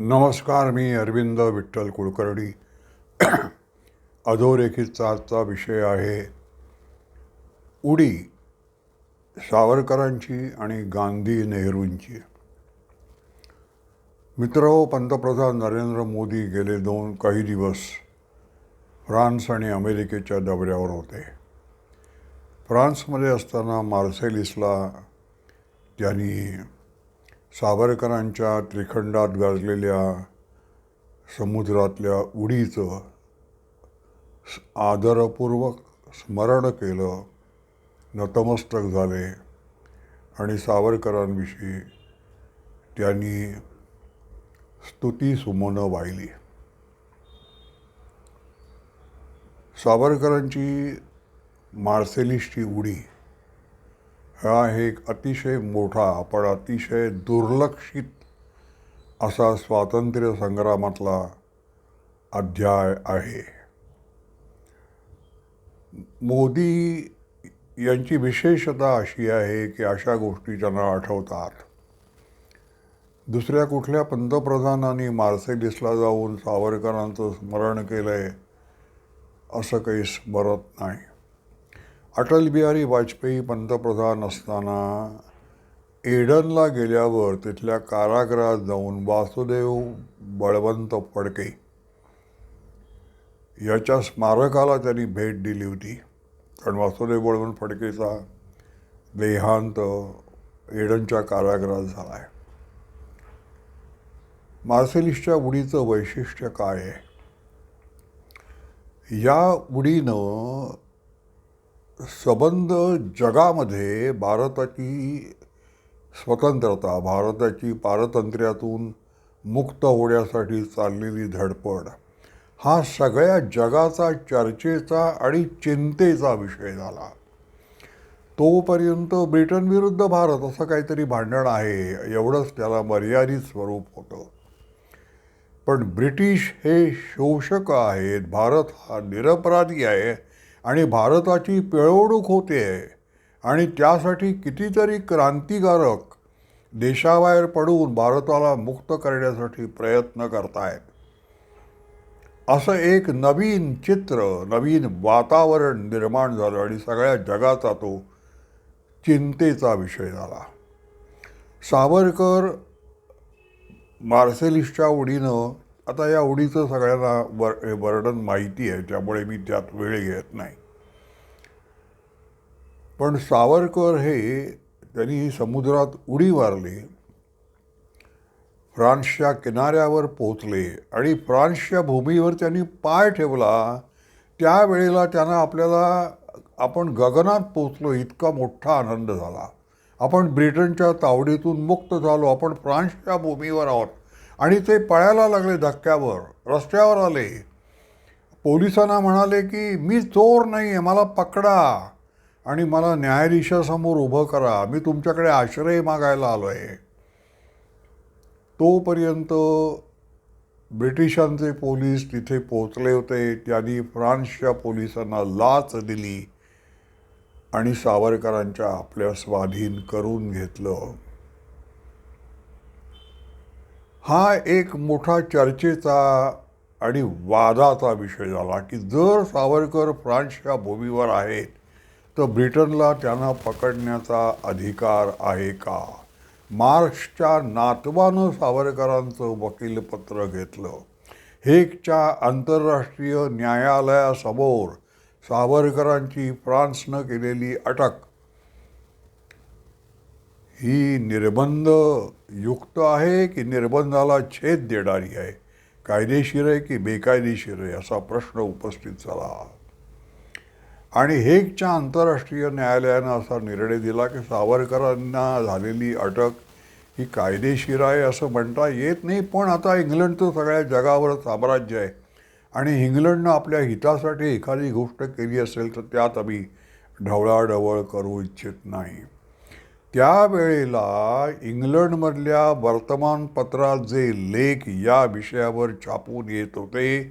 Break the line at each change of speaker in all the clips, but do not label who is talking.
नमस्कार मी अरविंद विठ्ठल कुलकर्णी. अधोरेखितचा आजचा विषय आहे उडी सावरकरांची आणि गांधी नेहरूंची. मित्र पंतप्रधान नरेंद्र मोदी गेले दोन काही दिवस फ्रान्स आणि अमेरिकेच्या दौऱ्यावर होते. फ्रान्समध्ये असताना मार्सेलिसला त्यांनी सावरकरांच्या त्रिखंडात गाजलेल्या समुद्रातल्या उडीचं आदरपूर्वक स्मरण केलं नतमस्तक झाले आणि सावरकरांविषयी त्यांनी स्तुती सुमनं वाहिली. सावरकरांची मार्सेलिसची उडी हा एक अतिशय मोठा पण अतिशय दुर्लक्षित असा स्वातंत्र्य संग्रामातला अध्याय आहे. मोदी यांची विशेषता अशी आहे की अशा गोष्टी त्यांना आठवतात. दुसऱ्या कुठल्या पंतप्रधानांनी मार्सेलिसला जाऊन सावरकरांचं स्मरण केलं आहे असं काही स्मरत नाही. अटल बिहारी वाजपेयी पंतप्रधान असताना एडनला गेल्यावर तिथल्या कारागृहात जाऊन वासुदेव बळवंत फडके याच्या स्मारकाला त्यांनी भेट दिली होती. कारण वासुदेव बळवंत फडकेचा देहांत एडनच्या कारागृहात झाला आहे मार्सेलिसच्या उडीचं वैशिष्ट्य काय आहे? या उडीनं सबंध जगामध्ये भारताची स्वतंत्रता भारताची पारतंत्र्यातून मुक्त होण्यासाठी चाललेली धडपड हा सगळ्या जगाचा चर्चेचा आणि चिंतेचा विषय झाला. तोपर्यंत ब्रिटन विरुद्ध भारत असं काहीतरी भांडण आहे एवढंच त्याला मर्यादित स्वरूप होतं. पण ब्रिटिश हे शोषक आहेत भारत हा निरपराधी आहे आणि भारताची पिळवणूक होते. आहे आणि त्यासाठी कितीतरी क्रांतिकारक देशाबाहेर पडून भारताला मुक्त करण्यासाठी प्रयत्न करतायत. असं एक नवीन चित्र नवीन वातावरण निर्माण झालं आणि सगळ्या जगाचा तो चिंतेचा विषय झाला. सावरकर मार्सेलिस्टच्या उडीनं आता या उडीचं सगळ्यांना वर वर्णन माहिती आहे त्यामुळे मी त्यात वेळ घेत नाही. पण सावरकर हे त्यांनी समुद्रात उडी मारली फ्रान्सच्या किनाऱ्यावर पोचले आणि फ्रान्सच्या भूमीवर त्यांनी पाय ठेवला. त्यावेळेला त्यांना आपल्याला आपण गगनात पोचलो इतका मोठा आनंद झाला. आपण ब्रिटनच्या तावडीतून मुक्त झालो आपण फ्रान्सच्या भूमीवर आहोत. आणि ते पळायला लागले धक्क्यावर रस्त्यावर आले. पोलिसांना म्हणाले की मी चोर नाही आहे मला पकडा आणि मला न्यायाधीशासमोर उभं करा. मी तुमच्याकडे आश्रय मागायला आलो आहे तोपर्यंत ब्रिटिशांचे पोलीस तिथे पोचले होते. त्यांनी फ्रान्सच्या पोलिसांना लाच दिली आणि सावरकरांच्या आपल्या स्वाधीन करून घेतलं. हा एक मोठा चर्चेचा आणि वादाचा विषय झाला की जर सावरकर फ्रान्सच्या भूमीवर आहेत तर ब्रिटनला त्यांना पकडण्याचा अधिकार आहे का? मार्क्सच्या नातवानं सावरकरांचं वकीलपत्र घेतलं. हेगच्या आंतरराष्ट्रीय न्यायालयासमोर सावरकरांची फ्रान्सनं केलेली अटक. ही निर्बंध युक्त आहे की निर्बंधाला छेद देणारी आहे? कायदेशीर आहे की बेकायदेशीर आहे असा प्रश्न उपस्थित झाला. आणि हेगच्या आंतरराष्ट्रीय न्यायालयानं असा निर्णय दिला की सावरकरांना झालेली अटक ही कायदेशीर आहे असं म्हणता येत नाही पण आता इंग्लंडचं सगळ्या जगावर साम्राज्य आहे आणि इंग्लंडनं आपल्या हितासाठी एखादी गोष्ट केली असेल तर त्यात आम्ही ढवळाढवळ करू इच्छित नाही. त्यावेळेला इंग्लंडमधल्या वर्तमानपत्रात जे लेख या विषयावर छापून येत होते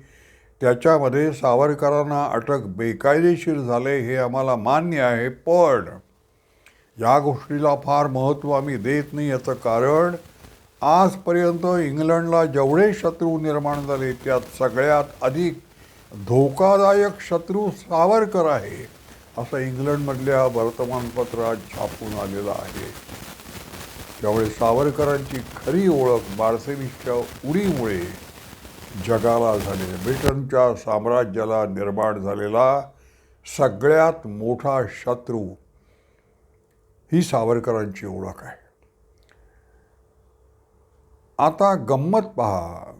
त्याच्यामध्ये सावरकरांना अटक बेकायदेशीर झाले हे आम्हाला मान्य आहे पण या गोष्टीला फार महत्त्व आम्ही देत नाही याचं कारण आजपर्यंत इंग्लंडला जेवढे शत्रू निर्माण झाले त्यात सगळ्यात अधिक धोकादायक शत्रू सावरकर आहे. असं इंग्लंडमधल्या वर्तमानपत्रात छापून आलेलं आहे. त्यामुळे सावरकरांची खरी ओळख मार्सेलिसच्या उडीमुळे जगाला झाली ब्रिटनच्या साम्राज्याला निर्माण झालेला सगळ्यात मोठा शत्रू ही सावरकरांची ओळख आहे. आता गंमत पहा.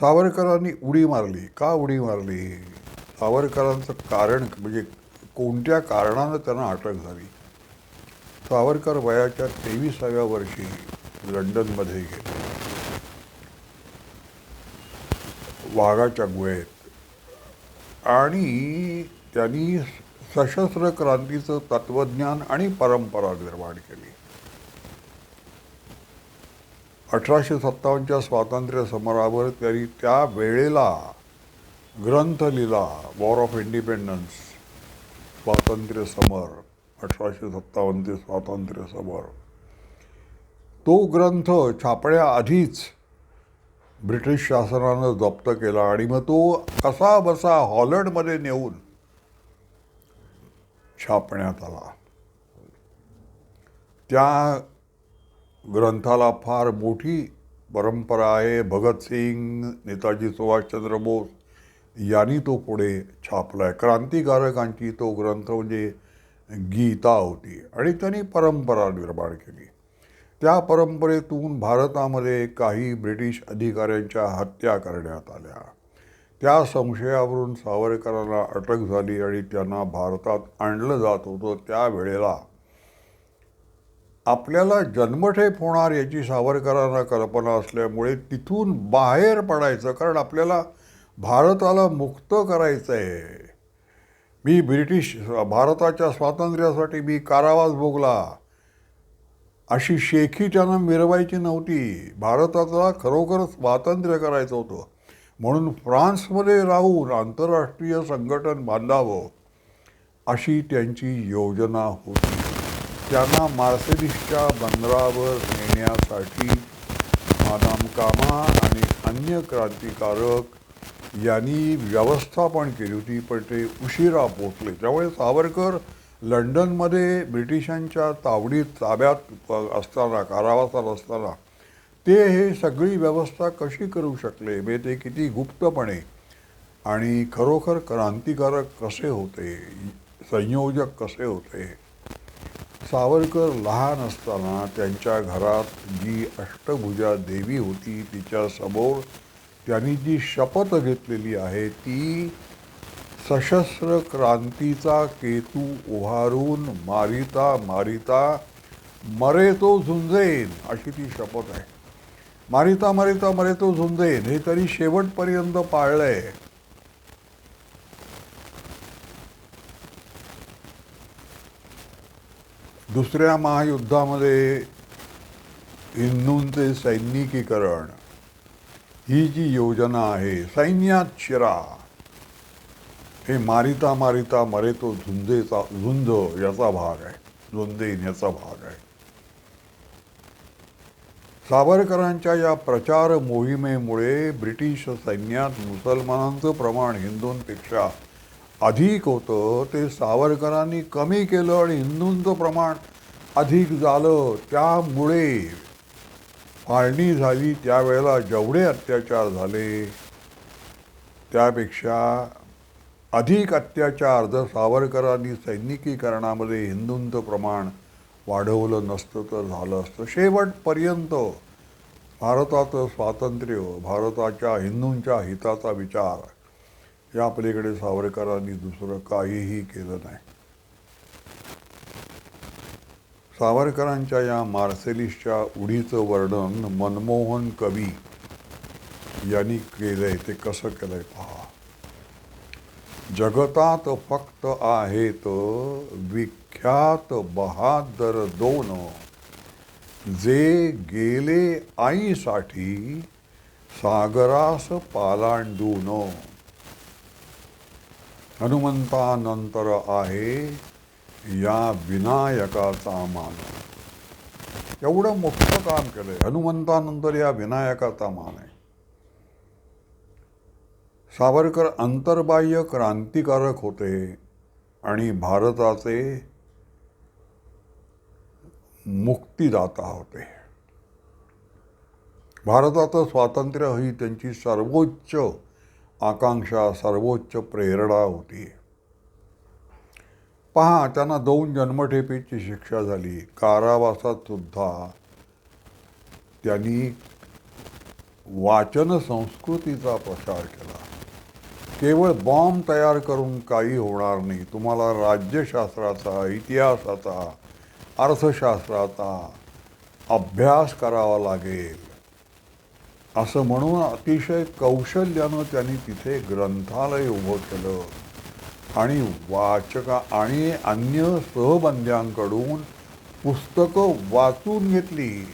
सावरकरांनी उडी मारली. का उडी मारली? सावरकरांचं कारण म्हणजे कोणत्या कारणानं त्यांना अटक झाली? सावरकर वयाच्या तेविसाव्या वर्षी लंडनमध्ये गेले. वाघाच्या गुहेत. आणि त्यांनी सशस्त्र क्रांतीचं तत्वज्ञान आणि परंपरा निर्माण केली. अठराशे सत्तावन्नच्या स्वातंत्र्य समरावर त्यांनी त्या वेळेला ग्रंथ लिहिला वॉर ऑफ इंडिपेंडन्स स्वातंत्र्य समर अठराशे सत्तावन्न ते स्वातंत्र्य समर. तो ग्रंथ छापण्याआधीच ब्रिटिश शासनानं जप्त केला आणि मग तो कसा बसा हॉलंडमध्ये नेऊन छापण्यात आला. त्या ग्रंथाला फार मोठी परंपरा आहे. भगतसिंग नेताजी सुभाषचंद्र बोस यांनी तो पुढे छापलाय क्रांतिकारकांची तो ग्रंथ म्हणजे गीता होती. आणि त्यांनी परंपरा निर्माण केली. त्या परंपरेतून भारतामध्ये काही ब्रिटिश अधिकाऱ्यांच्या हत्या करण्यात आल्या. त्या संशयावरून सावरकरांना अटक झाली आणि त्यांना भारतात आणलं जात होतं त्यावेळेला. आपल्याला जन्मठेप होणार याची सावरकरांना कल्पना असल्यामुळे तिथून बाहेर पडायचं कारण आपल्याला भारताला मुक्त करायचं आहे मी ब्रिटिश भारताच्या स्वातंत्र्यासाठी मी कारावास भोगला. अशी शेखी त्यांना मिरवायची नव्हती. भारताला खरोखर स्वातंत्र्य करायचं होतं. म्हणून फ्रान्समध्ये राहून आंतरराष्ट्रीय संघटन बांधावं अशी त्यांची योजना होती. त्यांना मार्सेलिसच्या बंदरावर नेण्यासाठी मादाम कामा आणि अन्य क्रांतिकारक यांनी व्यवस्था पण केली होती पण ते उशिरा पोचले त्यामुळे सावरकर लंडनमध्ये ब्रिटिशांच्या तावडीत ताब्यात असताना कारावासात असताना ते हे सगळी व्यवस्था कशी करू शकले? म्हणजे ते किती गुप्तपणे आणि खरोखर क्रांतिकारक कसे होते? संयोजक कसे होते? सावरकर लहान असताना त्यांच्या घरात जी अष्टभुजा देवी होती तिच्यासमोर त्यांनी जी शपथ घेतलेली आहे ती सशस्त्र क्रांतीचा केतू उभारून मारिता मारिता मरे तो झुंजेन अशी ती शपथ आहे. मारिता मारिता मरे तो झुंजेन हे तरी शेवटपर्यंत पाळलंय. दुसऱ्या महायुद्धामध्ये हिंदूंचे सैनिकीकरण ही जी योजना आहे सैन्यात शिरा. हे मारिता मारिता मरे तो झुंजेचा झुंज याचा भाग आहे झुंजेन याचा भाग आहे. सावरकरांच्या या प्रचार मोहिमेमुळे ब्रिटिश सैन्यात मुसलमानांचं प्रमाण हिंदूंपेक्षा अधिक होतं ते सावरकरांनी कमी केलं आणि हिंदूंचं प्रमाण अधिक झालं. त्यामुळे फाळणी झाली त्यावेळेला जेवढे अत्याचार झाले त्यापेक्षा अधिक अत्याचार जर सावरकरांनी सैनिकीकरणामध्ये हिंदूंचं प्रमाण वाढवलं नसतं तर झालं असतं. शेवटपर्यंत भारताचं स्वातंत्र्य भारताच्या हिंदूंच्या हिताचा विचार या पलीकडे सावरकरांनी दुसरं काहीही केलं नाही. सावरकरांच्या या मार्सेलिसच्या उडीचं वर्णन मनमोहन कवी यांनी केलंय ते कसं केलंय पहा. जगतात फक्त आहेत विख्यात बहादर दोन. जे गेले आईसाठी सागरास पालांडून. हनुमंतानंतर आहे या विनायकाचा मान एवढं मोठं काम केलंय. हनुमंतानंतर या विनायकाचा मान आहे. सावरकर अंतर्बाह्य क्रांतिकारक होते आणि भारताचे मुक्तिदाता होते. भारताचं स्वातंत्र्य ही त्यांची सर्वोच्च आकांक्षा सर्वोच्च प्रेरणा होती. पहा त्यांना दोन जन्मठेपेची शिक्षा झाली. कारावासात सुद्धा त्यांनी वाचन संस्कृतीचा प्रसार केला. केवळ बॉम्ब तयार करून काही होणार नाही. तुम्हाला राज्यशास्त्राचा इतिहासाचा अर्थशास्त्राचा अभ्यास करावा लागेल. असं म्हणून अतिशय कौशल्यानं त्यांनी तिथे ग्रंथालय उभं केलं. आणि वाचका आणि अन्य सहबंध्यांकडून पुस्तकं वाचून घेतली.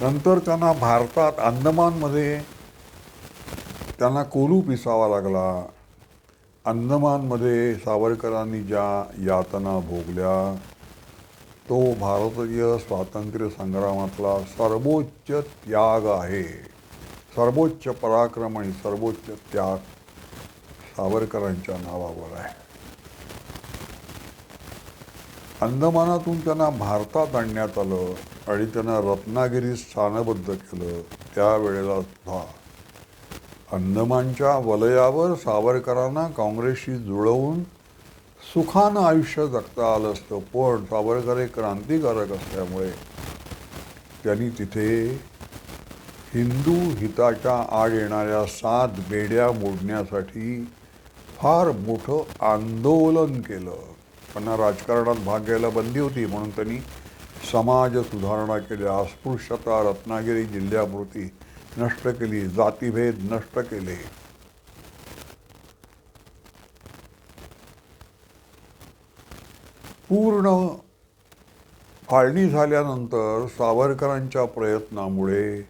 नंतर त्यांना भारतात अंदमानमध्ये त्यांना कोलू पिसावा लागला. अंदमानमध्ये सावरकरांनी ज्या यातना भोगल्या तो भारतीय स्वातंत्र्य संग्रामातला सर्वोच्च त्याग आहे. सर्वोच्च पराक्रम आणि सर्वोच्च त्याग सावरकरांच्या नावावर आहे. अंदमानातून त्यांना भारतात आणण्यात आलं आणि त्यांना रत्नागिरीत स्थानबद्ध केलं त्यावेळेला सुद्धा अंदमानच्या वलयावर सावरकरांना काँग्रेसशी जुळवून सुखानं आयुष्य जगता आलं असतं. पण सावरकर हे क्रांतिकारक असल्यामुळे त्यांनी तिथे हिंदू हिताच्या आड येणाऱ्या सात बेड्या मोडण्यासाठी फार मोठं आंदोलन केलं. त्यांना राजकारणात भाग घ्यायला बंदी होती म्हणून त्यांनी समाज सुधारणा केल्या. अस्पृश्यता रत्नागिरी जिल्ह्यापुरती नष्ट केली जातीभेद नष्ट केले. पूर्ण फाळणी झाल्यानंतर सावरकरांच्या प्रयत्नामुळे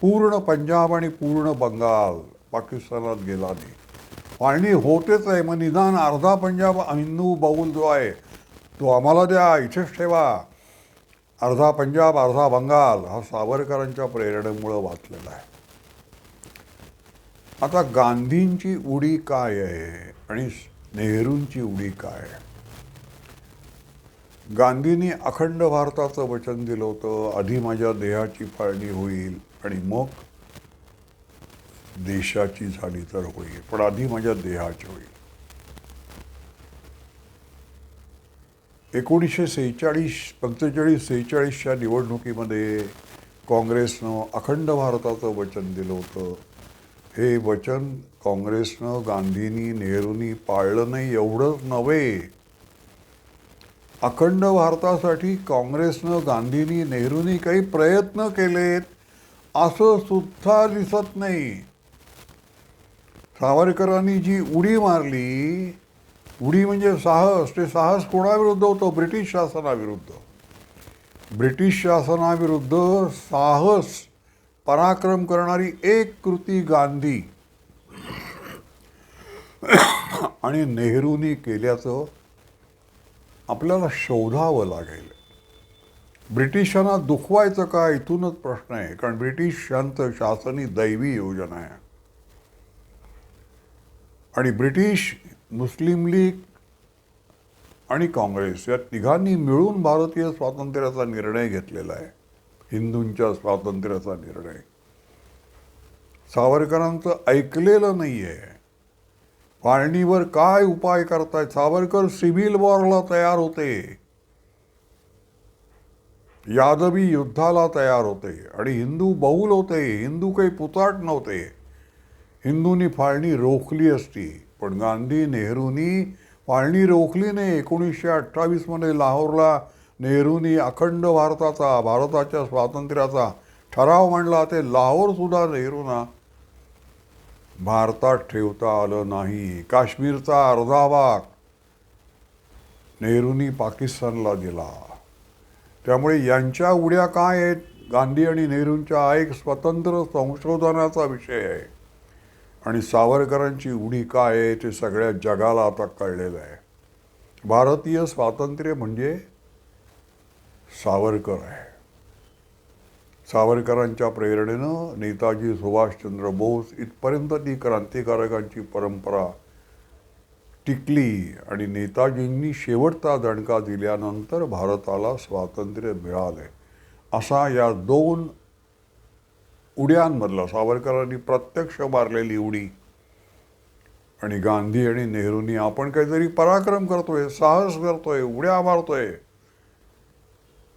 पूर्ण पंजाब आणि पूर्ण बंगाल पाकिस्तानात गेला नाही. फाळणी होतेच आहे. मग निदान अर्धा पंजाब हिंदू बहुल जो आहे तो आम्हाला द्या इथेच ठेवा. अर्धा पंजाब अर्धा बंगाल हा सावरकरांच्या प्रेरणेमुळं वाचलेला आहे. आता गांधींची उडी काय आहे आणि नेहरूंची उडी काय आहे? गांधींनी अखंड भारताचं वचन दिलं होतं आधी माझ्या देहाची फाळणी होईल आणि मग देशाची झाली तर होईल पण आधी माझ्या देहाची होईल. एकोणीसशे सेहेचाळीस पंचेचाळीस सेहेचाळीसच्या निवडणुकीमध्ये काँग्रेसनं अखंड भारताचं वचन दिलं होतं. हे वचन काँग्रेसनं गांधींनी नेहरूंनी पाळलं नाही एवढंच नव्हे. अखंड भारतासाठी काँग्रेसनं गांधींनी नेहरूंनी काही प्रयत्न केलेत असं सुद्धा दिसत नाही. सावरकरांनी जी उडी मारली उडी म्हणजे साहस ते साहस कोणाविरुद्ध होतं? ब्रिटिश शासनाविरुद्ध. ब्रिटिश शासनाविरुद्ध साहस पराक्रम करणारी एक कृती गांधी. आणि नेहरूनी केल्याचं आपल्याला शोधावं लागेल. ब्रिटिशांना दुखवायचं का? इथूनच प्रश्न आहे. कारण ब्रिटिशांचं शासन ही दैवी योजना आहे. आणि ब्रिटिश मुस्लिम लीग आणि काँग्रेस या तिघांनी मिळून भारतीय स्वातंत्र्याचा निर्णय घेतलेला आहे. हिंदूंच्या स्वातंत्र्याचा निर्णय. सावरकरांचं ऐकलेलं नाही आहे फाळणीवर काय उपाय करतायत? सावरकर सिव्हिल वॉरला तयार होते. यादवी युद्धाला तयार होते. आणि हिंदू बहुल होते. हिंदू काही पुताट नव्हते. हिंदूंनी फाळणी रोखली असती पण गांधी नेहरूंनी फाळणी रोखली नाही. एकोणीसशे अठ्ठावीसमध्ये लाहोरला नेहरूंनी अखंड भारताचा भारताच्या स्वातंत्र्याचा ठराव मांडला. ते लाहोरसुद्धा नेहरूंना भारतात ठेवता आलं नाही. काश्मीरचा अर्धा भाग नेहरूंनी पाकिस्तानला दिला. त्यामुळे यांच्या उड्या काय आहेत? गांधी आणि नेहरूंच्या हा एक स्वतंत्र संशोधनाचा विषय आहे. आणि सावरकरांची उडी काय आहे ते सगळ्या जगाला आता कळलेलं आहे. भारतीय स्वातंत्र्य म्हणजे सावरकर आहे. सावरकरांच्या प्रेरणेनं नेताजी सुभाषचंद्र बोस इथपर्यंत ती क्रांतिकारकांची परंपरा टिकली आणि नेताजींनी शेवटचा दणका दिल्यानंतर भारताला स्वातंत्र्य मिळाले असा या दोन उड्यांमधला सावरकरांनी प्रत्यक्ष मारलेली उडी आणि गांधी आणि नेहरूंनी आपण काहीतरी पराक्रम करतोय साहस करतोय उड्या मारतोय.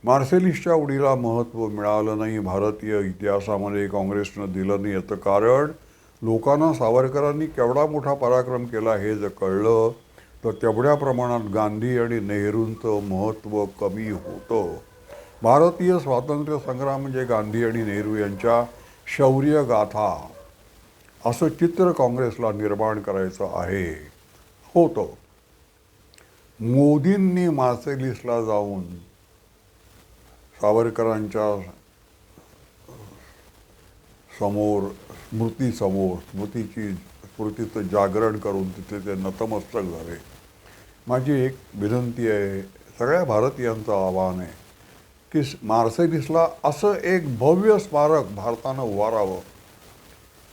मार्सेलिसच्या उडीला महत्त्व मिळालं नाही भारतीय इतिहासामध्ये काँग्रेसनं दिलं नाही याचं कारण लोकांना सावरकरांनी केवढा मोठा पराक्रम केला हे जर कळलं तर तेवढ्या प्रमाणात गांधी आणि नेहरूंचं महत्त्व कमी होतं. भारतीय स्वातंत्र्य संग्राम म्हणजे गांधी आणि नेहरू यांच्या शौर्य गाथा असं चित्र काँग्रेसला निर्माण करायचं आहे. होतं. मोदींनी मार्सेलिसला जाऊन सावरकरांच्या समोर स्मृतीसमोर स्मृतीची स्मृतीचं जागरण करून तिथे ते नतमस्तक झाले. माझी एक विनंती आहे सगळ्या भारतीयांचं आव्हान आहे की मार्सेलिसला असं एक भव्य स्मारक भारतानं उभारावं.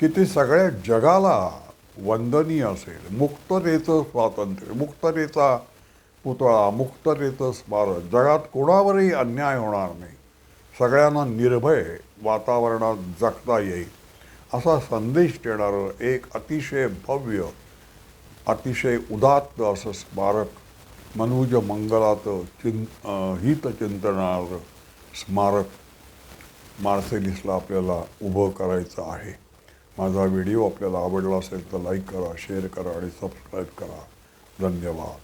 की ते सगळ्या जगाला वंदनीय असेल. मुक्ततेचं स्वातंत्र्य मुक्ततेचा पुतळा मुक्ततेचं स्मारक. जगात कोणावरही अन्याय होणार नाही. सगळ्यांना निर्भय वातावरणात जगता येईल. असा संदेश देणारं एक अतिशय भव्य अतिशय उदात्त असं स्मारक मनुज मंगलात चिं हितचिंतनार स्मारक मार्सेलिसला आपल्याला उभं करायचं आहे. माझा व्हिडिओ आपल्याला आवडला असेल तर लाईक करा शेअर करा आणि सबस्क्राईब करा. धन्यवाद.